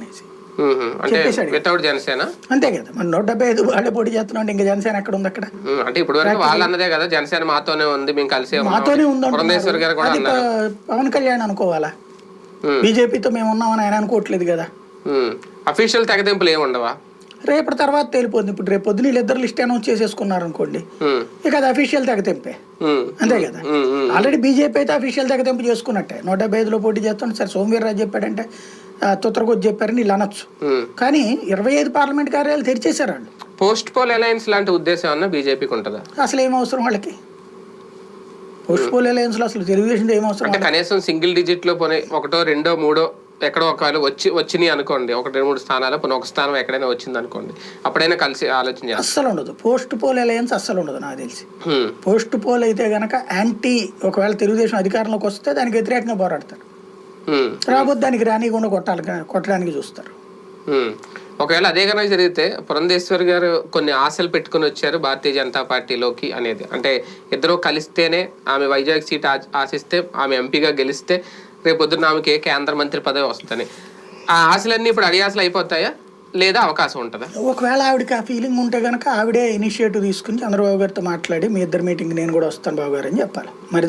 అనేసి. వితౌట్ జనసేన? అంతే కదా. మరి నూట డెబ్బై ఐదు వాళ్ళే పోటీ చేస్తున్నాం ఇంకా జనసేన ఎక్కడ ఉంది అక్కడ. అంటే ఇప్పుడు వరకు వాళ్ళు అన్నదే కదా జనసేన మాతోనే ఉంది మేము కలిసి మాతోనే గారు కూడా ప- పవన్ కళ్యాణ్ అనుకోవాలా. బీజేపీతో మేము ఉన్నామని ఆయన అనుకోవట్లేదు కదా. అఫీషియల్ తెగదింపులు ఏమి ఉండవా? రేపటి తర్వాత తేలిపోతుంది. ఇప్పుడు రేపు పొద్దున వీళ్ళిద్దరు లిస్ట్ అనౌన్స్ చేసేసుకున్నారు అనుకోండి. ఇక అది అఫీషియల్ తెగతింపే. అంతే కదా. ఆల్రెడీ బీజేపీ అయితే అఫీషియల్ తెగతింపు చేసుకున్నట్టే. నూట డెబ్బై ఐదులో పోటీ చేస్తాను సరే సోమవీర్రాజు చెప్పాడంటే తుత్తరకొచ్చి చెప్పారని వీళ్ళు అనొచ్చు. కానీ ఇరవై ఐదు పార్లమెంట్ కార్యాలయాలు తెరిచేశారు వాళ్ళు పోస్ట్ పోల్ అలయన్స్ లాంటి ఉద్దేశం అన్న బీజేపీకి ఉంటుందా? అసలు ఏం అవసరం వాళ్ళకి? పోస్ట్ పోల్ అలయన్స్లో అసలు తెలుగుదేశం ఏం అవసరం అంటే కనీసం సింగిల్ డిజిట్లో పోనీ ఒకటో రెండో మూడో ఎక్కడో ఒకవేళ వచ్చి వచ్చినాయి అనుకోండి. ఒక రెండు మూడు స్థానాలు పోనీ ఒక స్థానం ఎక్కడైనా వచ్చింది అనుకోండి. అప్పుడైనా కలిసి ఆలోచన అస్సలు ఉండదు. పోస్ట్ పోల్ అలయన్స్ అస్సలు ఉండదు నాకు తెలిసి. పోస్ట్ పోల్ అయితే గనక యాంటీ ఒకవేళ తెలుగుదేశం అధికారంలోకి వస్తే దానికి వ్యతిరేకంగా పోరాడతారు. హ్మ్. రాబోద్దు దానికి రానికుండా కొట్టాలి కొట్టడానికి చూస్తారు. ఒకవేళ అదే కనుక జరిగితే పురంధేశ్వర్ గారు కొన్ని ఆశలు పెట్టుకుని వచ్చారు భారతీయ జనతా పార్టీలోకి అనేది. అంటే ఇద్దరు కలిస్తేనే ఆమె వైజాగ్ సీట్ ఆశిస్తే ఆమె ఎంపీగా గెలిస్తే రేపు పొద్దున్న ఆమెకి కేంద్ర మంత్రి పదవి వస్తుందని. ఆ ఆశలన్నీ ఇప్పుడు అడియాసలు అయిపోతాయా? లేదా అవకాశం ఉంటుందా? ఒకవేళ ఆవిడకి ఆ ఫీలింగ్ ఉంటే గనక ఆవిడే ఇనిషియేటివ్ తీసుకుని చంద్రబాబు గారితో మాట్లాడి మీ ఇద్దరు మీటింగ్ నేను కూడా వస్తాను బాబు గారు అని చెప్పాలి. మరి